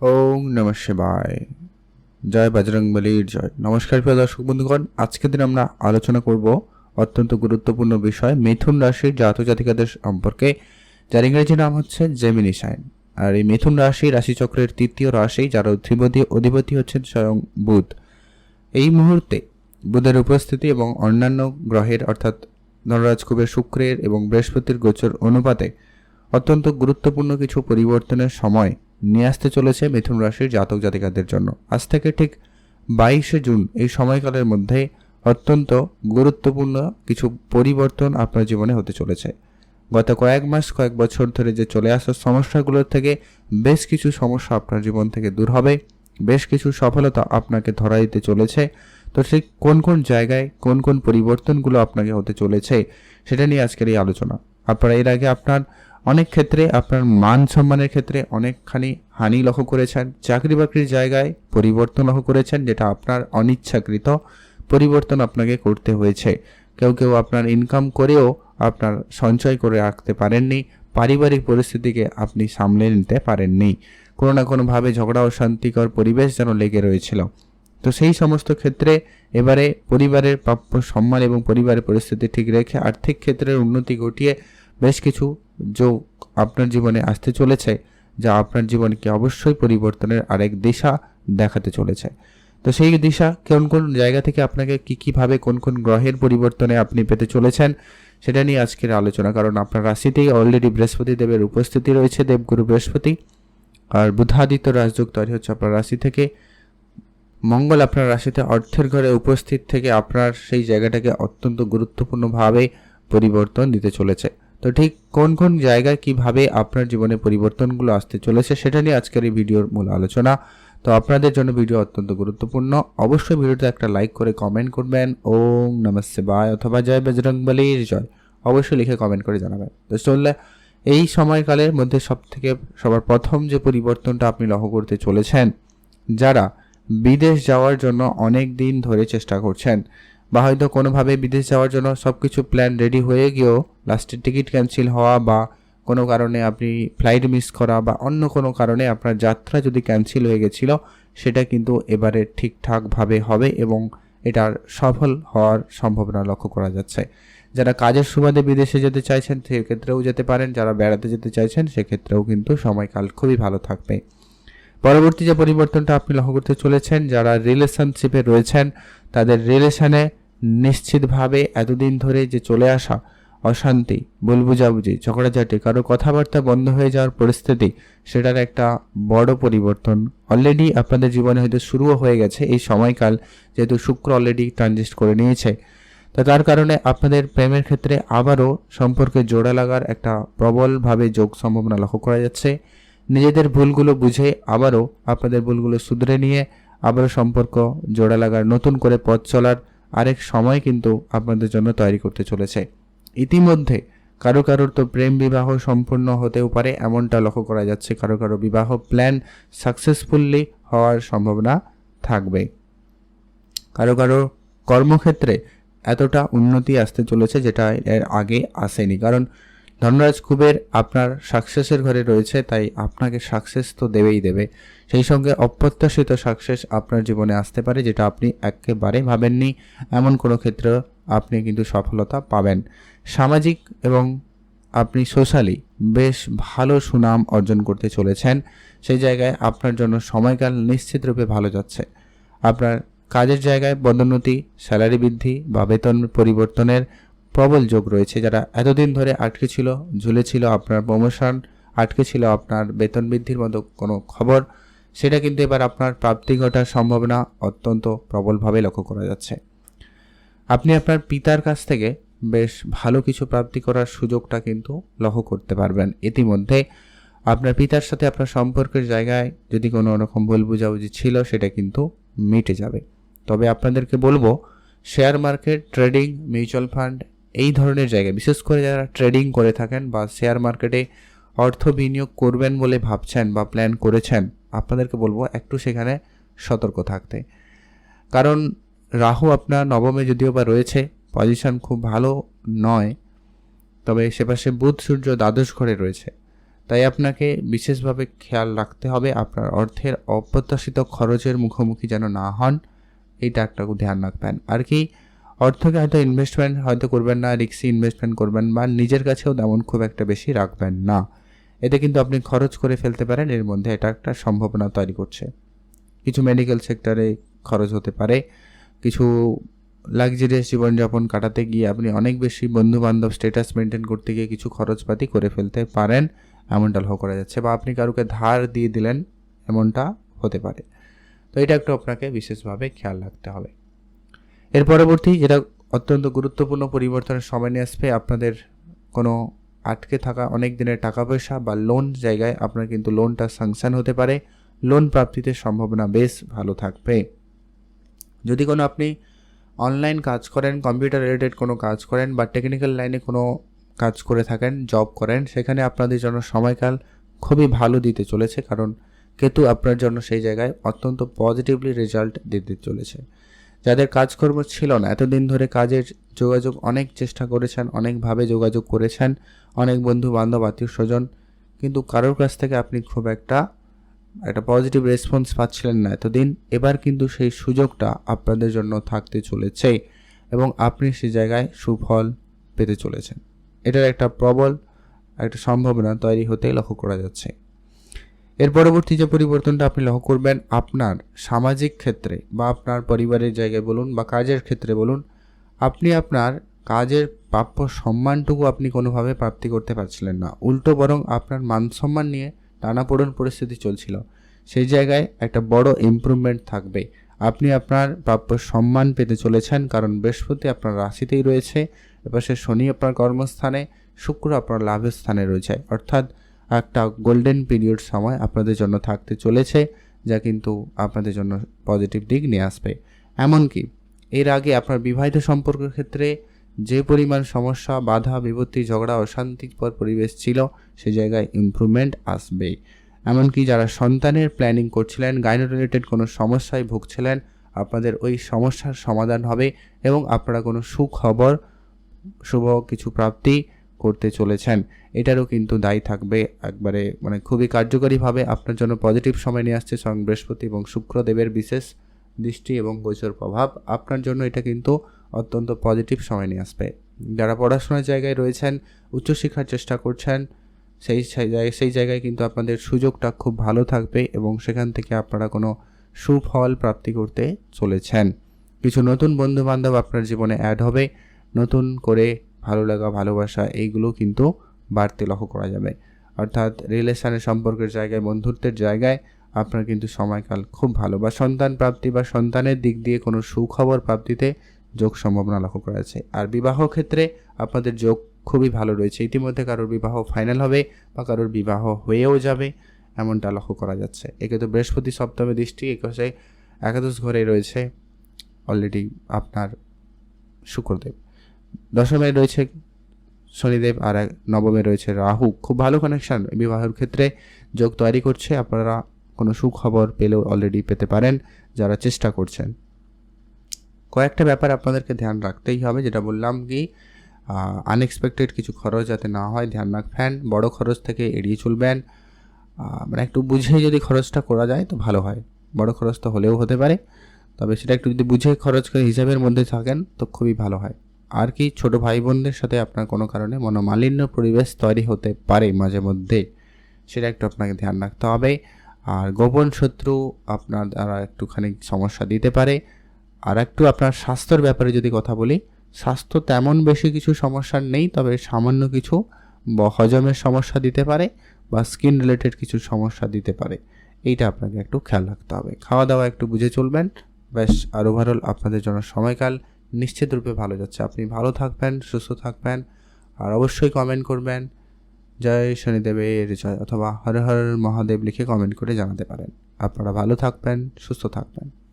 ওং নম শিবায়। জয় বজরং বলির জয়। নমস্কার প্রিয় দর্শক বন্ধুগণ, আজকের দিন আমরা আলোচনা করব অত্যন্ত গুরুত্বপূর্ণ বিষয়, মিথুন রাশির জাতক জাতিকাদের সম্পর্কে। যার ইংরেজি নাম হচ্ছে জেমিনি সাইন আর এই মিথুন রাশি রাশিচক্রের তৃতীয় রাশি, যার অধিপতি অধিপতি হচ্ছেন স্বয়ং বুধ। এই মুহূর্তে বুধের উপস্থিতি এবং অন্যান্য গ্রহের, অর্থাৎ নররাজ কুবের শুক্রের এবং বৃহস্পতির গোচর অনুপাতে অত্যন্ত গুরুত্বপূর্ণ কিছু পরিবর্তনের সময় নিয়ে আসতে চলেছে মিথুন রাশির জাতক জাতিকাদের জন্য। আজ থেকে ঠিক বাইশে জুন এই সময়কালের মধ্যে অত্যন্ত গুরুত্বপূর্ণ কিছু পরিবর্তন আপনার জীবনে হতে চলেছে। গত কয়েক মাস, কয়েক বছর ধরে যে চলে আসা সমস্যাগুলোর থেকে বেশ কিছু সমস্যা আপনার জীবন থেকে দূর হবে। বেশ কিছু সফলতা আপনাকে ধরা দিতে চলেছে। তো সেই কোন কোন জায়গায় কোন কোন পরিবর্তনগুলো আপনাকে হতে চলেছে, সেটা নিয়ে আজকের এই আলোচনা। আপনারা এর আগে আপনার অনেক ক্ষেত্রে আপনার মান সম্মানের ক্ষেত্রে অনেকখানি হানি লক্ষ্য করেছেন, চাকরি বাকরির জায়গায় পরিবর্তন লক্ষ্য করেছেন, যেটা আপনার অনিচ্ছাকৃত পরিবর্তন আপনাকে করতে হয়েছে। কেউ কেউ আপনার ইনকাম করেও আপনার সঞ্চয় করে রাখতে পারেননি, পারিবারিক পরিস্থিতিকে আপনি সামলে নিতে পারেননি। কোনো না কোনোভাবে ঝগড়া ও শান্তিকর পরিবেশ যেন লেগে রয়েছিল। তো সেই সমস্ত ক্ষেত্রে এবারে পরিবারের প্রাপ্য সম্মান এবং পরিবারের পরিস্থিতি ঠিক রেখে আর্থিক ক্ষেত্রের উন্নতি ঘটিয়ে বেশ কিছু যোগ আপনার জীবনে আসতে চলেছে, যা আপনার জীবনকে অবশ্যই পরিবর্তনের আরেক দিশা দেখাতে চলেছে। তো সেই দিশা কোন কোন জায়গা থেকে আপনাকে কী কীভাবে কোন কোন গ্রহের পরিবর্তনে আপনি পেতে চলেছেন, সেটা নিয়ে আজকের আলোচনা, কারণ আপনার রাশিতেই অলরেডি বৃহস্পতি দেবের উপস্থিতি রয়েছে, দেবগুরু বৃহস্পতি। আর বুধাদিত্য রাজযোগ তৈরি হচ্ছে আপনার রাশি থেকে। মঙ্গল আপনার রাশিতে অর্থের ঘরে উপস্থিত থেকে আপনার সেই জায়গাটাকে অত্যন্ত গুরুত্বপূর্ণভাবে পরিবর্তন দিতে চলেছে। তো ঠিক কোন কোন জায়গায় কীভাবে আপনার জীবনে পরিবর্তনগুলো আসতে চলেছে সেটা নিয়ে আজকের এই ভিডিওর মূল আলোচনা। তো আপনাদের জন্য ভিডিও অত্যন্ত গুরুত্বপূর্ণ। অবশ্যই ভিডিওতে একটা লাইক করে কমেন্ট করবেন। ওম নমস্তে বায় অথবা জয় বজরং বলির জয়। অবশ্যই লিখে কমেন্ট করে জানাবেন। তো চললে এই সময়কালের মধ্যে সব থেকে সবার প্রথম যে পরিবর্তনটা আপনি লক্ষ্য করতে চলেছেন, যারা বিদেশ যাওয়ার জন্য অনেক দিন ধরে চেষ্টা করছেন বা হয়তো কোনোভাবে বিদেশ যাওয়ার জন্য সব কিছু প্ল্যান রেডি হয়ে গিয়েও লাস্টের টিকিট ক্যান্সেল হওয়া বা কোনো কারণে আপনি ফ্লাইট মিস করা বা অন্য কোনো কারণে আপনার যাত্রা যদি ক্যান্সেল হয়ে গেছিল, সেটা কিন্তু এবারে ঠিকঠাকভাবে হবে এবং এটার সফল হওয়ার সম্ভাবনা লক্ষ্য করা যাচ্ছে। যারা কাজের সুবাদে বিদেশে যেতে চাইছেন, সেক্ষেত্রেও যেতে পারেন, যারা বেড়াতে যেতে চাইছেন, সেক্ষেত্রেও কিন্তু সময়কাল খুবই ভালো থাকবে। পরবর্তী যে পরিবর্তনটা আপনি লক্ষ্য করতে চলেছেন, যারা রিলেশনশিপে রয়েছেন, তাদের রিলেশনে নিশ্চিতভাবে এতদিন ধরে যে চলে আসা অশান্তি ভুল বুঝাবুঝি ঝগড়াঝাটি, কারও কথাবার্তা বন্ধ হয়ে যাওয়ার পরিস্থিতি, সেটার একটা বড় পরিবর্তন। অলরেডি আপনাদের জীবনে হয়তো শুরুও হয়ে গেছে, এই সময়কাল যেহেতু শুক্র অলরেডি ট্রানজিস্ট করে নিয়েছে। তো তার কারণে আপনাদের প্রেমের ক্ষেত্রে আবারও সম্পর্কে জোড়া লাগার একটা প্রবলভাবে যোগ সম্ভাবনা লক্ষ্য করা যাচ্ছে। নিজেদের ভুলগুলো বুঝে আবারও আপনাদের ভুলগুলো শুধরে নিয়ে আবারও সম্পর্ক জোড়া লাগার, নতুন করে পথ চলার আরেক সময় কিন্তু আপনাদের জন্য তৈরি করতে চলেছে। ইতিমধ্যে কারও কারোর তো প্রেম বিবাহ সম্পূর্ণ হতেও পারে, এমনটা লক্ষ্য করা যাচ্ছে কারও কারও বিবাহ প্ল্যান সাকসেসফুলি হওয়ার সম্ভাবনা থাকবে। কারও কারও কর্মক্ষেত্রে এতটা উন্নতি আসতে চলেছে যেটা এর আগে আসেনি, কারণ ধনরাজ কুবের আপনার সাকসেসের ঘরে রয়েছে, তাই আপনাকে সাকসেস তো দেবেই দেবে। সেই সঙ্গে অপ্রত্যাশিত সাকসেস আপনার জীবনে আসতে পারে, যেটা আপনি একেবারে ভাবেননি। এমন কোনো ক্ষেত্রে আপনি কিন্তু সফলতা পাবেন। সামাজিক এবং আপনি সোশ্যালি বেশ ভালো সুনাম অর্জন করতে চলেছেন। সেই জায়গায় আপনার জন্য সময়কাল নিশ্চিতরূপে ভালো যাচ্ছে। আপনার কাজের জায়গায় পদোন্নতি, স্যালারি বৃদ্ধি বা বেতন পরিবর্তনের প্রবল যোগ রয়েছে যারা এতদিন ধরে আটকে ছিল ঝুলে ছিল আপনার প্রমোশন আটকে ছিল আপনার বেতন বৃদ্ধির মতো কোনো খবর, সেটা কিন্তু এবার আপনার প্রাপ্তি ঘটার সম্ভাবনা অত্যন্ত প্রবলভাবে লক্ষ্য করা যাচ্ছে। আপনি আপনার পিতার কাছ থেকে বেশ ভালো কিছু প্রাপ্তি করার সুযোগটা কিন্তু লক্ষ্য করতে পারবেন। ইতিমধ্যে আপনার পিতার সাথে আপনার সম্পর্কের জায়গায় যদি কোনো রকম ভুল বুঝাবুঝি ছিল, সেটা কিন্তু মিটে যাবে। তবে আপনাদেরকে বলব share market trading mutual fund এই ধরনের জায়গায়, বিশেষ করে যারা ট্রেডিং করে থাকেন বা শেয়ার মার্কেটে অর্থ বিনিয়োগ করবেন বলে ভাবছেন বা প্ল্যান করেছেন, আপনাদেরকে বলব একটু সেখানে সতর্ক থাকতে। কারণ রাহু আপনার নবমে যদিও বা রয়েছে পজিশন খুব ভালো নয়, তবে সে পাশে বুধ, সূর্য, দ্বাদশ ঘরে রয়েছে। তাই আপনাকে বিশেষভাবে খেয়াল রাখতে হবে আপনার অর্থের অপ্রত্যাশিত খরচের মুখোমুখি যেন না হন, এইটা একটা ধ্যান রাখবেন। আর কি অর্থকে হয়তো ইনভেস্টমেন্ট হয়তো করবেন না রিক্সি ইনভেস্টমেন্ট করবেন বা নিজের কাছেও তেমন খুব একটা বেশি রাখবেন না। এতে কিন্তু আপনি খরচ করে ফেলতে পারেন, এর মধ্যে এটা একটা সম্ভাবনা তৈরি করছে। কিছু মেডিকেল সেক্টরে খরচ হতে পারে, কিছু লাক্সারিয়াস জীবনযাপন কাটাতে গিয়ে আপনি অনেক বেশি বন্ধু বান্ধব স্ট্যাটাস মেনটেন করতে গিয়ে কিছু খরচপাতি করে ফেলতে পারেন, এমনটা লক্ষ্য করা যাচ্ছে বা আপনি কারুকে ধার দিয়ে দিলেন, এমনটা হতে পারে। তো এটা একটু আপনাকে বিশেষভাবে খেয়াল রাখতে হবে। এর পরবর্তী যেটা অত্যন্ত গুরুত্বপূর্ণ পরিবর্তনের সময় নিয়ে আসবে, আপনাদের কোনো আটকে থাকা অনেক দিনের টাকা পয়সা বা লোন জায়গায় আপনার কিন্তু লোনটা স্যাংশন হতে পারে। লোন প্রাপ্তিতে সম্ভাবনা বেশ ভালো থাকবে। যদি কোনো আপনি অনলাইন কাজ করেন কম্পিউটার রিলেটেড কোনো কাজ করেন বা টেকনিক্যাল লাইনে কোনো কাজ করে থাকেন জব করেন, সেখানে আপনাদের জন্য সময়কাল খুবই ভালো দিতে চলেছে কারণ কেতু আপনার জন্য সেই জায়গায় অত্যন্ত পজিটিভলি রেজাল্ট দিতে চলেছে। যাদের কাজকর্ম ছিল না, এতদিন ধরে কাজের যোগাযোগ অনেক চেষ্টা করেছেন অনেকভাবে যোগাযোগ করেছেন, অনেক বন্ধু বান্ধব, আত্মীয় স্বজন, কিন্তু কারোর কাছ থেকে আপনি খুব একটা একটা পজিটিভ রেসপন্স পাচ্ছিলেন না এতদিন। এবার কিন্তু সেই সুযোগটা আপনাদের জন্য থাকতে চলেছে এবং আপনি সেই জায়গায় সুফল পেতে চলেছেন। এটার একটা প্রবল একটা সম্ভাবনা তৈরি হতে লক্ষ্য করা যাচ্ছে। এর পরবর্তী যে পরিবর্তনটা আপনি লক্ষ্য করবেন, আপনার সামাজিক ক্ষেত্রে বা আপনার পরিবারের জায়গায় বলুন বা কাজের ক্ষেত্রে বলুন, আপনি আপনার কাজের প্রাপ্য সম্মানটুকু আপনি কোনোভাবে প্রাপ্তি করতে পারছিলেন না। উল্টো বরং আপনার মান সম্মান নিয়ে টানাপোড়ন পরিস্থিতি চলছিল। সেই জায়গায় একটা বড় ইমপ্রুভমেন্ট থাকবে। আপনি আপনার প্রাপ্য সম্মান পেতে চলেছেন কারণ বৃহস্পতি আপনার রাশিতেই রয়েছে। এপাশে শনি আপনার কর্মস্থানে, শুক্র আপনার লাভের স্থানে রয়েছে। অর্থাৎ একটা গোল্ডেন পিরিয়ড সময় আপনাদের জন্য থাকতে চলেছে, যা কিন্তু আপনাদের জন্য পজিটিভ দিক নিয়ে আসবে। এমনকি এর আগে আপনার বিবাহিত সম্পর্কের ক্ষেত্রে যে পরিমাণ সমস্যা, বাধা, বিপত্তি, ঝগড়া, অশান্তিকর পরিবেশ ছিল, সে জায়গায় ইমপ্রুভমেন্ট আসবেই। এমনকি যারা সন্তানের প্ল্যানিং করছিলেন গাইনো রিলেটেড কোনো সমস্যায় ভুগছিলেন, আপনাদের ওই সমস্যার সমাধান হবে এবং আপনারা কোনো সুখবর, শুভ কিছু প্রাপ্তি করতে চলেছেন। এটারও কিন্তু দায়ী থাকবে একবারে মানে খুবই কার্যকরীভাবে। আপনার জন্য পজিটিভ সময় নিয়ে আসছে স্বয়ং বৃহস্পতি এবং শুক্রদেবের বিশেষ দৃষ্টি এবং গোচর প্রভাব। আপনার জন্য এটা কিন্তু অত্যন্ত পজিটিভ সময় নিয়ে আসবে। যারা পড়াশোনার জায়গায় রয়েছেন, উচ্চশিক্ষার চেষ্টা করছেন, সেই সেই জায়গায় কিন্তু আপনাদের সুযোগটা খুব ভালো থাকবে এবং সেখান থেকে আপনারা কোনো সুফল প্রাপ্তি করতে চলেছেন। কিছু নতুন বন্ধু বান্ধব আপনার জীবনে অ্যাড হবে। নতুন করে ভালো লাগা, ভালোবাসা, এইগুলো কিন্তু বাড়তে লক্ষ্য করা যাবে। অর্থাৎ রিলেশনের সম্পর্কের জায়গায়, বন্ধুত্বের জায়গায় আপনার কিন্তু সময়কাল খুব ভালো। বা সন্তান প্রাপ্তি বা সন্তানের দিক দিয়ে কোনো সুখবর প্রাপ্তিতে যোগ সম্ভাবনা লক্ষ্য করা যাচ্ছে। আর বিবাহ ক্ষেত্রে আপনাদের যোগ খুবই ভালো রয়েছে। ইতিমধ্যে কারোর বিবাহ ফাইনাল হবে বা কারোর বিবাহ হয়েও যাবে, এমনটা লক্ষ্য করা যাচ্ছে। একে তো বৃহস্পতি সপ্তমে দৃষ্টি একাদশ ঘরে রয়েছে অলরেডি আপনার শুক্রদেব। দশমে রয়েছে শনিদেব আর নবমে রয়েছে রাহু। খুব ভালো কানেকশান বিবাহের ক্ষেত্রে যোগ তৈরি করছে। আপনারা কোনো সুখবর পেলেও অলরেডি পেতে পারেন, যারা চেষ্টা করছেন। কয়েকটা ব্যাপার আপনাদেরকে ধ্যান রাখতেই হবে। যেটা বললাম কি আনএক্সপেক্টেড কিছু খরচ যাতে না হয়, ধ্যান রাখবেন। বড় খরচ থেকে এড়িয়ে চলবেন। মানে একটু বুঝে যদি খরচটা করা যায়, তো ভালো হয়। বড় খরচ তো হলেও হতে পারে। তবে সেটা একটু যদি বুঝে খরচ করে হিসাবের মধ্যে থাকেন, তো খুবই ভালো হয়। আর কি ছোট ভাই বোনদের সাথে আপনার কোনো কারণে মনোমালিন্য পরিবেশ তৈরি হতে পারে মাঝে মধ্যে, সেটা একটু আপনাকে ধ্যান রাখতে হবে। আর গোপন শত্রু আপনার দ্বারা একটুখানি সমস্যা দিতে পারে। আর একটু আপনার স্বাস্থ্যের ব্যাপারে যদি কথা বলি, স্বাস্থ্য তেমন বেশি কিছু সমস্যার নেই, তবে সামান্য কিছু হজমের সমস্যা দিতে পারে বা স্কিন রিলেটেড কিছু সমস্যা দিতে পারে। এইটা আপনাকে একটু খেয়াল রাখতে হবে। খাওয়া দাওয়া একটু বুঝে চলবেন। ব্যাস আর ওভারঅল আপনাদের জন্য সময়কাল নিশ্চিত রূপে ভালো যাচ্ছে। আপনি ভালো থাকবেন, সুস্থ থাকবেন, আর অবশ্যই কমেন্ট করবেন। জয় শনিদেবের জয় অথবা হর হর মহাদেব লিখে কমেন্ট করে জানাতে পারেন। আপনারা ভালো থাকবেন, সুস্থ থাকবেন।